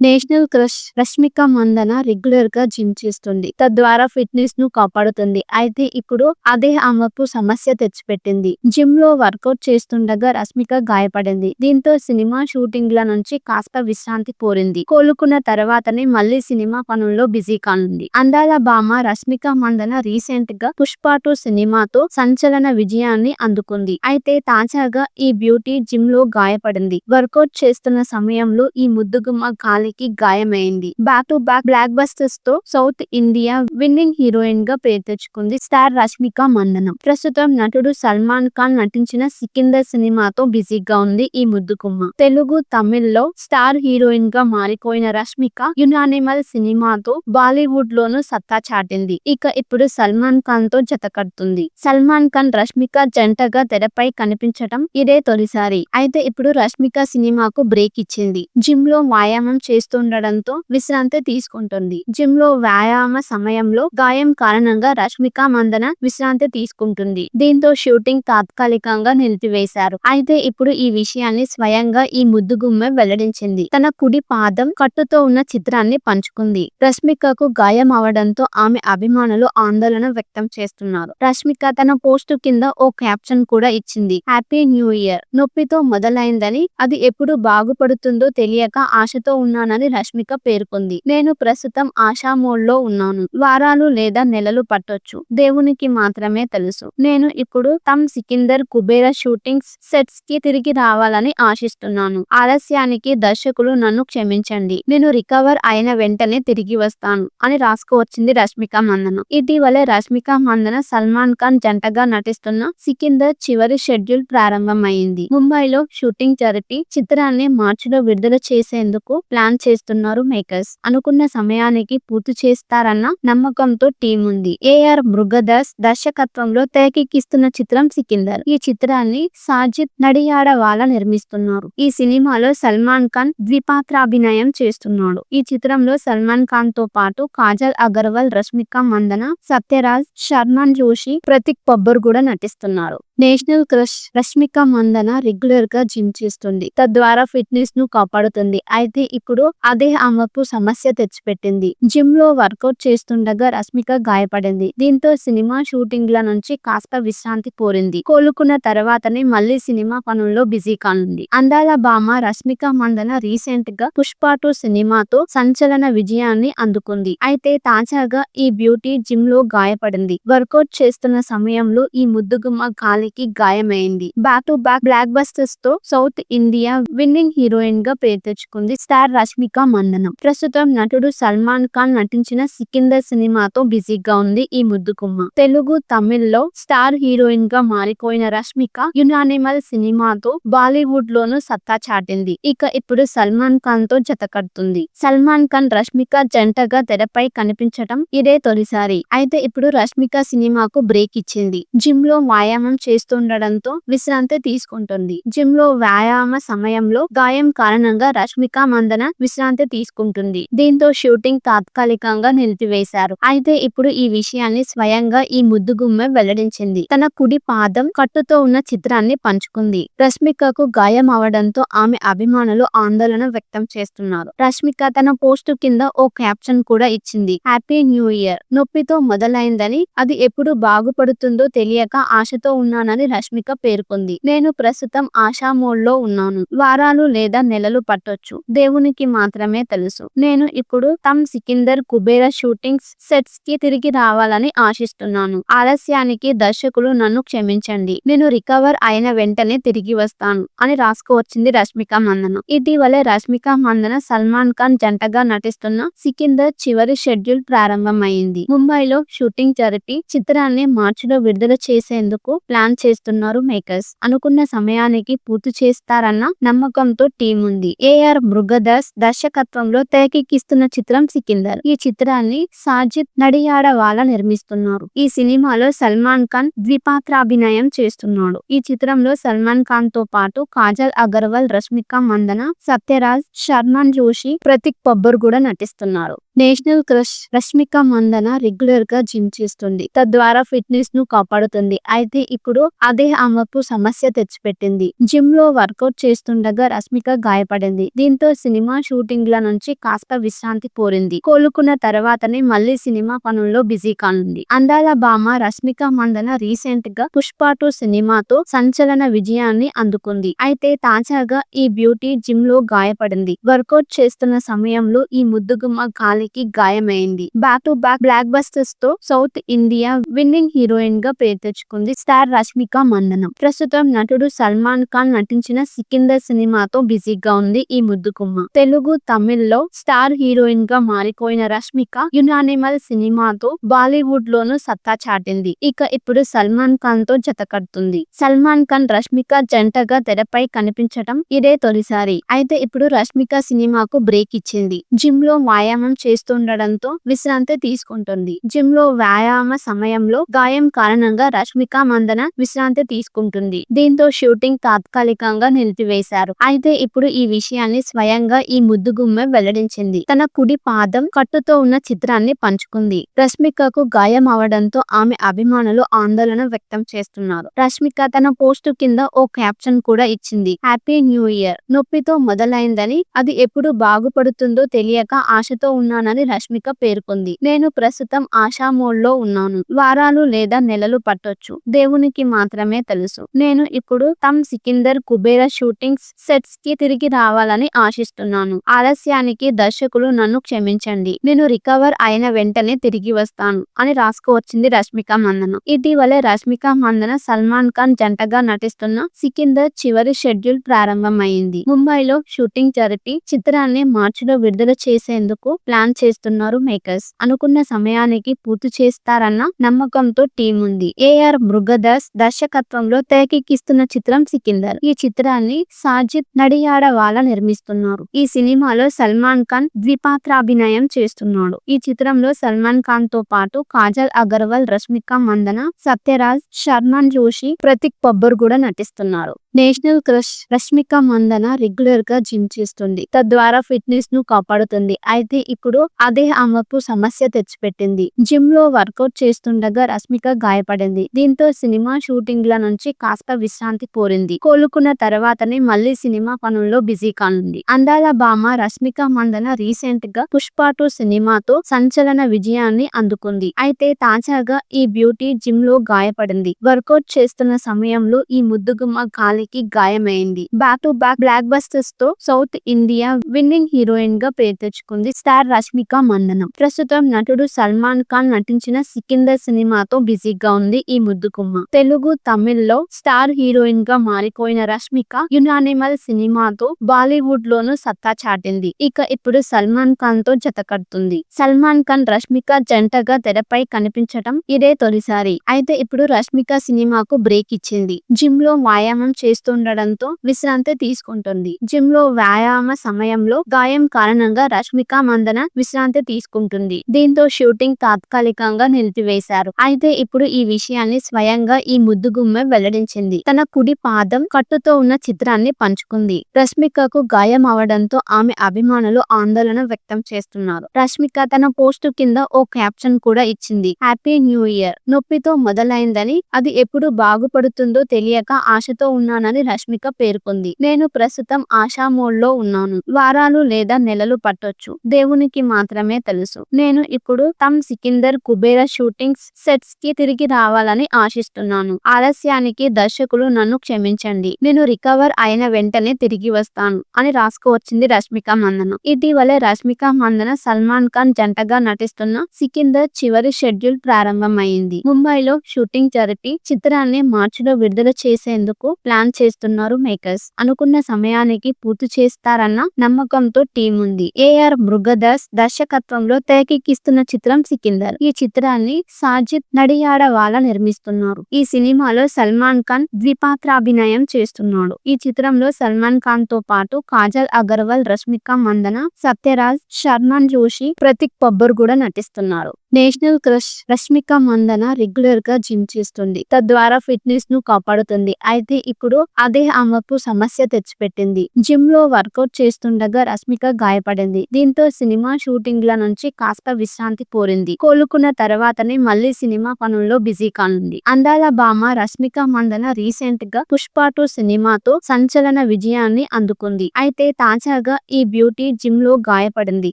National crush Rashmika Mandanna రెగ్యులర్గా gym చేస్తుంది. తద్వారా ఫిట్నెస్ను కాపాడుతుంది. అయితే ఇప్పుడు అదే ఆమెకు సమస్య తెచ్చిపెట్టింది. జిమ్లో వర్కౌట్ చేస్తుండగా రష్మిక గాయపడింది. దీంతో సినిమా షూటింగ్ ల నుంచి కాస్త విశ్రాంతి కోరింది. కోలుకున్న తర్వాతనే మళ్ళీ సినిమా పనుల్లో బిజీ కానుంది. అందాల భామ రష్మిక మందన రీసెంట్గా పుష్ప టూ సినిమాతో సంచలన విజయాన్ని అందుకుంది. అయితే తాజాగా ఈ బ్యూటీ జిమ్లో గాయపడింది. వర్కౌట్ చేస్తున్న సమయంలో ఈ ముద్దుగుమ్మ కాలికి గాయమైంది. బ్యాక్ టు బ్యాక్ బ్లాక్ బస్టర్స్తో సౌత్ ఇండియా విన్నింగ్ హీరోయిన్గా పేరు తెచ్చుకుంది స్టార్ రష్మిక మందనం ప్రస్తుతం నటుడు సల్మాన్ ఖాన్ నటించిన సికిందర్ సినిమాతో బిజీగా ఉంది ఈ ముద్దుకుమ్మ తెలుగు తమిళ్ళో స్టార్ హీరోయిన్గా మారిపోయిన రష్మిక యునానిమల్ సినిమాతో బాలీవుడ్ లోను సత్తా చాటింది. ఇక ఇప్పుడు సల్మాన్ ఖాన్తో జత కడుతుంది. సల్మాన్ ఖాన్ రష్మిక జంటగా తెరపై కనిపించటం ఇదే తొలిసారి. అయితే ఇప్పుడు రష్మిక సినిమాకు బ్రేక్ ఇచ్చింది. జిమ్లో వ్యాయామం చేస్తుండడంతో విశ్రాంతి తీసుకుంటుంది. జిమ్లో వ్యాయామ సమయంలో గాయం కారణంగా రష్మిక మందన విశ్రాంతి తీసుకుంటుంది. దీంతో షూటింగ్ తాత్కాలికంగా నిలిపివేశారు. అయితే ఇప్పుడు ఈ విషయాన్ని స్వయంగా ఈ ముద్దుగుమ్మె వెల్లడించింది. తన కుడి పాదం కట్టుతో ఉన్న చిత్రాన్ని పంచుకుంది. రష్మికకు గాయం అవడంతో ఆమె అభిమానులు ఆందోళన వ్యక్తం చేస్తున్నారు. రష్మిక తన పోస్టు కింద ఓ క్యాప్షన్ కూడా ఇచ్చింది. Happy new year! నొప్పితో మొదలైందని అది ఎప్పుడు బాగుపడుతుందో తెలియక ఆశతో ఉన్నాను ఉన్నానని రష్మిక పేర్కొంది. నేను ప్రస్తుతం ఆశా మోడ్లో ఉన్నాను. వారాలు లేదా నెలలు పట్టొచ్చు. దేవునికి మాత్రమే తెలుసు. నేను ఇప్పుడు తమ్ సికిందర్ కుబేర షూటింగ్స్ సెట్స్కి తిరిగి రావాలని ఆశిస్తున్నాను. ఆలస్యానికి దర్శకులు నన్ను క్షమించండి. నేను రికవర్ అయిన వెంటనే తిరిగి వస్తాను అని రాసుకోవచ్చింది రష్మిక మందన. ఇటీవలే రష్మిక మందన సల్మాన్ ఖాన్ జంటగా నటిస్తున్న సికిందర్ చివరి షెడ్యూల్ ప్రారంభమైంది. ముంబైలో షూటింగ్ జరిపి చిత్రాన్ని మార్చిలో విడుదల చేసేందుకు ప్లాన్ చేస్తున్నారు మేకర్స్. అనుకున్న సమయానికి పూర్తి చేస్తారన్న నమ్మకంతో టీం ఉంది. ఏఆర్ మృగదాస్ దర్శకత్వంలో తెరకెక్కిస్తున్న చిత్రం సికిందర్. ఈ చిత్రాన్ని సాజిద్ నడియాడవాల నిర్మిస్తున్నారు. ఈ సినిమాలో సల్మాన్ ఖాన్ ద్విపాత్రాభినయం చేస్తున్నాడు. ఈ చిత్రంలో సల్మాన్ ఖాన్తో పాటు కాజల్ అగర్వాల్ రష్మిక మందన సత్యరాజ్ శర్మన్ జోషి ప్రతీక్ పబ్బర్ కూడా నటిస్తున్నారు. నేషనల్ క్రష్ రష్మిక మందన రెగ్యులర్గా జిమ్ చేస్తుంది. తద్వారా ఫిట్నెస్ను కాపాడుతుంది. అయితే ఇప్పుడు అదే ఆమెకు సమస్య తెచ్చిపెట్టింది. జిమ్లో వర్కౌట్ చేస్తుండగా రష్మిక గాయపడింది. దీంతో సినిమా షూటింగ్ ల నుంచి కాస్త విశ్రాంతి కోరింది. కోలుకున్న తర్వాతనే మళ్ళీ సినిమా పనుల్లో బిజీ కానుంది. అందాల భామ రష్మిక మందన రీసెంట్గా పుష్ప టూ సినిమాతో సంచలన విజయాన్ని అందుకుంది. అయితే తాజాగా ఈ బ్యూటీ జిమ్లో గాయపడింది. వర్కౌట్ చేస్తున్న సమయంలో ఈ ముద్దుగుమ్మ కాలికి గాయమైంది. బ్యాక్ టు బ్యాక్ బ్లాక్ బస్టర్స్తో సౌత్ ఇండియా విన్నింగ్ హీరోయిన్గా పేరు తెచ్చుకుంది స్టార్ రష్మిక మందనం. ప్రస్తుతం నటుడు సల్మాన్ ఖాన్ నటించిన సికిందర్ సినిమాతో బిజీగా ఉంది ఈ ముద్దుకుమ్మ తెలుగు తమిళ్ళో స్టార్ హీరోయిన్గా మారిపోయిన రష్మిక యునానిమల్ సినిమాతో బాలీవుడ్ లోను సత్తా చాటింది. ఇక ఇప్పుడు సల్మాన్ ఖాన్తో జత కడుతుంది. సల్మాన్ ఖాన్ రష్మిక జంటగా తెరపై కనిపించటం ఇదే తొలిసారి. అయితే ఇప్పుడు రష్మిక సినిమాకు బ్రేక్ ఇచ్చింది. జిమ్లో వ్యాయామం చేస్తుండడంతో విశ్రాంతి తీసుకుంటుంది. జిమ్లో వ్యాయామ సమయంలో గాయం కారణంగా రష్మిక మందన విశ్రాంతి తీసుకుంటుంది. దీంతో షూటింగ్ తాత్కాలికంగా నిలిపివేశారు. అయితే ఇప్పుడు ఈ విషయాన్ని స్వయంగా ఈ ముద్దుగుమ్మె వెల్లడించింది. తన కుడి పాదం కట్టుతో ఉన్న చిత్రాన్ని పంచుకుంది. రష్మికకు గాయం అవడంతో ఆమె అభిమానులు ఆందోళన వ్యక్తం చేస్తున్నారు. రష్మిక తన పోస్టు కింద ఓ క్యాప్షన్ కూడా ఇచ్చింది. Happy new year! నొప్పితో మొదలైందని అది ఎప్పుడు బాగుపడుతుందో తెలియక ఆశతో ఉన్నానని రష్మిక పేర్కొంది. నేను ప్రస్తుతం ఆశా మోడ్లో ఉన్నాను. వారాలు లేదా నెలలు పట్టొచ్చు. దేవునికి మాత్రమే తెలుసు. నేను ఇప్పుడు తమ్ సికిందర్ కుబేర షూటింగ్స్ సెట్స్కి తిరిగి రావాలని ఆశిస్తున్నాను. ఆలస్యానికి దర్శకులు నన్ను క్షమించండి. నేను రికవర్ అయిన వెంటనే తిరిగి వస్తాను అని రాసుకువచ్చింది రష్మిక మందన. ఇటీవలే రష్మిక మందన సల్మాన్ ఖాన్ జంటగా నటిస్తున్న సికిందర్ చివరి షెడ్యూల్ ప్రారంభమైంది. ముంబైలో షూటింగ్ జరిపి చిత్రాన్ని మార్చిలో విడుదల చేసేందుకు ప్లాన్ చేస్తున్నారు మేకర్స్. అనుకున్న సమయానికి పూర్తి చేస్తారన్న నమ్మకంతో టీం ఉంది ఏఆర్ మృగదాస్ దర్శకత్వంలో తెరకెక్కిస్తున్న చిత్రం సికిందర్. ఈ చిత్రాన్ని సాజిద్ నడియాడవాల నిర్మిస్తున్నారు. ఈ సినిమాలో సల్మాన్ ఖాన్ ద్విపాత్రాభినయం చేస్తున్నాడు. ఈ చిత్రంలో సల్మాన్ ఖాన్తో పాటు కాజల్ అగర్వాల్ రష్మిక మందన సత్యరాజ్ శర్మన్ జోషి ప్రతీక్ పబ్బర్ కూడా నటిస్తున్నారు. నేషనల్ క్రష్ రష్మిక మందన రెగ్యులర్గా జిమ్ చేస్తుంది. తద్వారా ఫిట్నెస్ను కాపాడుతుంది. అయితే ఇప్పుడు ఇప్పుడు అదే ఆమెకు సమస్య తెచ్చిపెట్టింది. జిమ్లో వర్కౌట్ చేస్తుండగా రష్మిక గాయపడింది. దీంతో సినిమా షూటింగ్ ల నుంచి కాస్త విశ్రాంతి కోరింది. కోలుకున్న తర్వాతనే మళ్ళీ సినిమా పనుల్లో బిజీ కానుంది. అందాల భామ రష్మిక మందన రీసెంట్గా పుష్ప టూ సినిమాతో సంచలన విజయాన్ని అందుకుంది. అయితే తాజాగా ఈ బ్యూటీ జిమ్లో గాయపడింది. వర్కౌట్ చేస్తున్న సమయంలో ఈ ముద్దుగుమ్మ కాలికి గాయమైంది. బ్యాక్ టు బ్యాక్ బ్లాక్ బస్టర్స్తో సౌత్ ఇండియా విన్నింగ్ హీరోయిన్గా పేరు తెచ్చుకుంది స్టార్ రష్మిక. రష్మిక మందనం. ప్రస్తుతం నటుడు సల్మాన్ ఖాన్ నటించిన సికిందర్ సినిమాతో బిజీగా ఉంది ఈ ముద్దుకుమ్మ తెలుగు తమిళ్ళో స్టార్ హీరోయిన్గా మారిపోయిన రష్మిక యునానిమల్ సినిమాతో బాలీవుడ్ లోను సత్తా చాటింది. ఇక ఇప్పుడు సల్మాన్ ఖాన్తో జత కడుతుంది. సల్మాన్ ఖాన్ రష్మిక జంటగా తెరపై కనిపించటం ఇదే తొలిసారి. అయితే ఇప్పుడు రష్మిక సినిమాకు బ్రేక్ ఇచ్చింది. జిమ్లో వ్యాయామం చేస్తుండడంతో విశ్రాంతి తీసుకుంటుంది. జిమ్లో వ్యాయామ సమయంలో గాయం కారణంగా రష్మిక మందన విశ్రాంతి తీసుకుంటుంది. దీంతో షూటింగ్ తాత్కాలికంగా నిలిపివేశారు. అయితే ఇప్పుడు ఈ విషయాన్ని స్వయంగా ఈ ముద్దుగుమ్మె వెల్లడించింది. తన కుడి పాదం కట్టుతో ఉన్న చిత్రాన్ని పంచుకుంది. రష్మికకు గాయం అవడంతో ఆమె అభిమానులు ఆందోళన వ్యక్తం చేస్తున్నారు. రష్మిక తన పోస్ట్ కింద ఓ క్యాప్షన్ కూడా ఇచ్చింది. Happy new year! నొప్పితో మొదలైందని అది ఎప్పుడు బాగుపడుతుందో తెలియక ఆశతో ఉన్నానని రష్మిక పేర్కొంది. నేను ప్రస్తుతం ఆశా మోడ్లో ఉన్నాను. వారాలు లేదా నెలలు పట్టొచ్చు. దేవునికి మాత్రమే తెలుసు. నేను ఇప్పుడు తమ్ సికిందర్ కుబేర షూటింగ్స్ సెట్స్కి తిరిగి రావాలని ఆశిస్తున్నాను. ఆలస్యానికి దర్శకులు నన్ను క్షమించండి. నేను రికవర్ అయిన వెంటనే తిరిగి వస్తాను అని రాసుకువచ్చింది రష్మిక మందన. ఇటీవలే రష్మిక మందన సల్మాన్ ఖాన్ జంటగా నటిస్తున్న సికిందర్ చివరి షెడ్యూల్ ప్రారంభమైంది. ముంబైలో షూటింగ్ జరిపి చిత్రాన్ని మార్చిలో విడుదల చేసేందుకు ప్లాన్ చేస్తున్నారు మేకర్స్. అనుకున్న సమయానికి పూర్తి చేస్తారన్న నమ్మకంతో టీం ఉంది ఏఆర్ మృగదాస్ దర్శకత్వంలో తెరకెక్కిస్తున్న చిత్రం సికిందర్. ఈ చిత్రాన్ని సాజిద్ నడియాడవాల నిర్మిస్తున్నారు. ఈ సినిమాలో సల్మాన్ ఖాన్ ద్విపాత్రాభినయం చేస్తున్నాడు. ఈ చిత్రంలో సల్మాన్ ఖాన్తో పాటు కాజల్ అగర్వాల్ రష్మిక మందన సత్యరాజ్ శర్మన్ జోషి ప్రతీక్ పబ్బర్ కూడా నటిస్తున్నారు. నేషనల్ క్రష్ రష్మిక మందన రెగ్యులర్గా జిమ్ చేస్తుంది. తద్వారా ఫిట్నెస్ను కాపాడుతుంది. అయితే ఇప్పుడు అదే ఆమెకు సమస్య తెచ్చిపెట్టింది. జిమ్లో వర్కౌట్ చేస్తుండగా రష్మిక గాయపడింది. దీంతో సినిమా షూటింగ్ ల నుంచి కాస్త విశ్రాంతి కోరింది. కోలుకున్న తర్వాతనే మళ్ళీ సినిమా పనుల్లో బిజీ కానుంది. అందాల భామ రష్మిక మందన రీసెంట్గా పుష్ప టూ సినిమాతో సంచలన విజయాన్ని అందుకుంది. అయితే తాజాగా ఈ బ్యూటీ జిమ్లో గాయపడింది. వర్కౌట్ చేస్తున్న సమయంలో ఈ ముద్దుగుమ్మ కాలికి గాయమైంది. బ్యాక్ టు బ్యాక్ బ్లాక్ బస్టర్స్తో సౌత్ ఇండియా విన్నింగ్ హీరోయిన్గా పేరు తెచ్చుకుంది స్టార్ రష్మిక మందనం. ప్రస్తుతం నటుడు సల్మాన్ ఖాన్ నటించిన సికిందర్ సినిమాతో బిజీగా ఉంది ఈ ముద్దుకుమ్మ తెలుగు తమిళ్ళో స్టార్ హీరోయిన్గా మారిపోయిన రష్మిక యునానిమల్ సినిమాతో బాలీవుడ్ లోను సత్తా చాటింది. ఇక ఇప్పుడు సల్మాన్ ఖాన్తో జత కడుతుంది. సల్మాన్ ఖాన్ రష్మిక జంటగా తెరపై కనిపించటం ఇదే తొలిసారి. అయితే ఇప్పుడు రష్మిక సినిమాకు బ్రేక్ ఇచ్చింది. జిమ్లో వ్యాయామం చేస్తుండడంతో విశ్రాంతి తీసుకుంటుంది. జిమ్లో వ్యాయామ సమయంలో గాయం కారణంగా రష్మిక మందన విశ్రాంతి తీసుకుంటుంది. దీంతో షూటింగ్ తాత్కాలికంగా నిలిపివేశారు. అయితే ఇప్పుడు ఈ విషయాన్ని స్వయంగా ఈ ముద్దుగుమ్మె వెల్లడించింది. తన కుడి పాదం కట్టుతో ఉన్న చిత్రాన్ని పంచుకుంది. రష్మికకు గాయం అవడంతో ఆమె అభిమానులు ఆందోళన వ్యక్తం చేస్తున్నారు. రష్మిక తన పోస్టు కింద ఓ క్యాప్షన్ కూడా ఇచ్చింది. Happy new year. నొప్పితో మొదలైందని అది ఎప్పుడు బాగుపడుతుందో తెలియక ఆశతో ఉన్నానని రష్మిక పేర్కొంది. నేను ప్రస్తుతం ఆశా మోడ్లో ఉన్నాను. వారాలు లేదా నెలలు పట్టొచ్చు. దేవునికి మాత్రమే తెలుసు. నేను ఇప్పుడు తమ్ సికిందర్ కుబేర షూటింగ్స్ సెట్స్కి తిరిగి రావాలని ఆశిస్తున్నాను. ఆలస్యానికి దర్శకులు నన్ను క్షమించండి. నేను రికవర్ అయిన వెంటనే తిరిగి వస్తాను అని రాసుకువచ్చింది రష్మిక మందన. ఇటీవలే రష్మిక మందన సల్మాన్ ఖాన్ జంటగా నటిస్తున్న సికిందర్ చివరి షెడ్యూల్ ప్రారంభమైంది. ముంబైలో షూటింగ్ జరిపి చిత్రాన్ని మార్చిలో విడుదల చేసేందుకు ప్లాన్ చేస్తున్నారు మేకర్స్. అనుకున్న సమయానికి పూర్తి చేస్తారన్న నమ్మకంతో టీం ఉంది. ఏఆర్ మృగదాస్ దర్శకత్వంలో తెరకెక్కిస్తున్న చిత్రం సికిందర్. ఈ చిత్రాన్ని సాజిద్ నడియాడ వాళ్ళ నిర్మిస్తున్నారు. ఈ సినిమాలో సల్మాన్ ఖాన్ ద్విపాత్రాభినయం చేస్తున్నాడు. ఈ చిత్రంలో సల్మాన్ ఖాన్తో పాటు కాజల్ అగర్వాల్ రష్మిక మందన సత్యరాజ్ శర్మన్ జోషి ప్రతీక్ పబ్బర్ కూడా నటిస్తున్నారు. నేషనల్ క్రష్ రష్మిక మందన రెగ్యులర్గా జిమ్ చేస్తుంది. తద్వారా ఫిట్నెస్ను కాపాడుతుంది. అయితే ఇప్పుడు అదే ఆమెకు సమస్య తెచ్చిపెట్టింది. జిమ్లో వర్కౌట్ చేస్తుండగా రష్మిక గాయపడింది. దీంతో సినిమా షూటింగ్ ల నుంచి కాస్త విశ్రాంతి కోరింది. కోలుకున్న తర్వాతనే మళ్ళీ సినిమా పనుల్లో బిజీ కానుంది. అందాల భామ రష్మిక మందన రీసెంట్గా పుష్ప టూ సినిమాతో సంచలన విజయాన్ని అందుకుంది. అయితే తాజాగా ఈ బ్యూటీ జిమ్లో గాయపడింది.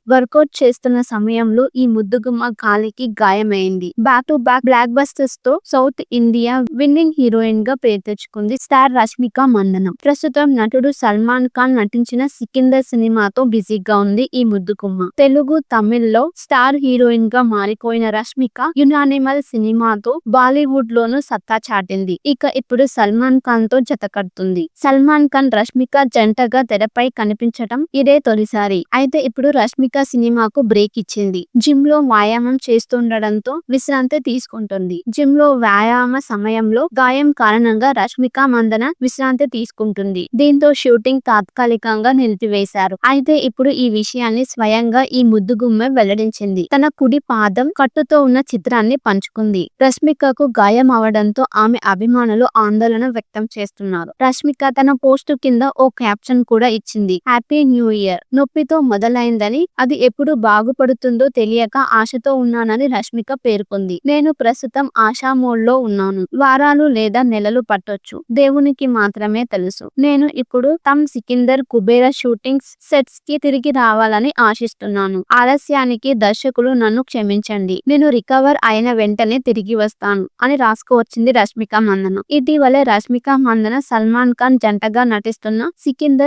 వర్కౌట్ చేస్తున్న సమయంలో ఈ ముద్దుగుమ్మ అతనికి గాయమైంది. బ్యాక్ టు బ్యాక్ బ్లాక్ బస్టర్స్తో సౌత్ ఇండియా విన్నింగ్ హీరోయిన్గా పేరు తెచ్చుకుంది స్టార్ రష్మిక మందనం ప్రస్తుతం నటుడు సల్మాన్ ఖాన్ నటించిన సికిందర్ సినిమాతో బిజీగా ఉంది ఈ ముద్దుకుమ్మ తెలుగు తమిళ్ళో స్టార్ హీరోయిన్గా మారిపోయిన రష్మిక యునానిమల్ సినిమాతో బాలీవుడ్ లోను సత్తా చాటింది. ఇక ఇప్పుడు సల్మాన్ ఖాన్తో జతకడుతుంది సల్మాన్ ఖాన్ రష్మిక జంటగా తెరపై కనిపించటం ఇదే తొలిసారి. అయితే ఇప్పుడు రష్మిక సినిమాకు బ్రేక్ ఇచ్చింది. జిమ్లో వ్యాయామం చేస్తుండడంతో విశ్రాంతి తీసుకుంటుంది. జిమ్లో వ్యాయామ సమయంలో గాయం కారణంగా రష్మిక మందన విశ్రాంతి తీసుకుంటుంది. దీంతో షూటింగ్ తాత్కాలికంగా నిలిపివేశారు. అయితే ఇప్పుడు ఈ విషయాన్ని స్వయంగా ఈ ముద్దుగుమ్మె వెల్లడించింది. తన కుడి పాదం కట్టుతో ఉన్న చిత్రాన్ని పంచుకుంది. రష్మికకు గాయం అవడంతో ఆమె అభిమానులు ఆందోళన వ్యక్తం చేస్తున్నారు. రష్మిక తన పోస్ట్ కింద ఓ క్యాప్షన్ కూడా ఇచ్చింది. Happy new year. నొప్పితో మొదలైందని అది ఎప్పుడు బాగుపడుతుందో తెలియక ఆశతో చేస్తానని రష్మిక పేర్కొంది. నేను ప్రస్తుతం ఆశా మోడ్లో ఉన్నాను. వారాలు లేదా నెలలు పట్టొచ్చు. దేవునికి మాత్రమే తెలుసు. నేను ఇప్పుడు తమ్ సికిందర్ కుబేర షూటింగ్స్ సెట్స్కి తిరిగి రావాలని ఆశిస్తున్నాను. ఆలస్యానికి దర్శకులు నన్ను క్షమించండి. నేను రికవర్ అయిన వెంటనే తిరిగి వస్తాను అని రాసుకువచ్చింది రష్మిక మందన. ఇటీవలే రష్మిక మందన సల్మాన్ ఖాన్ జంటగా నటిస్తున్న సికిందర్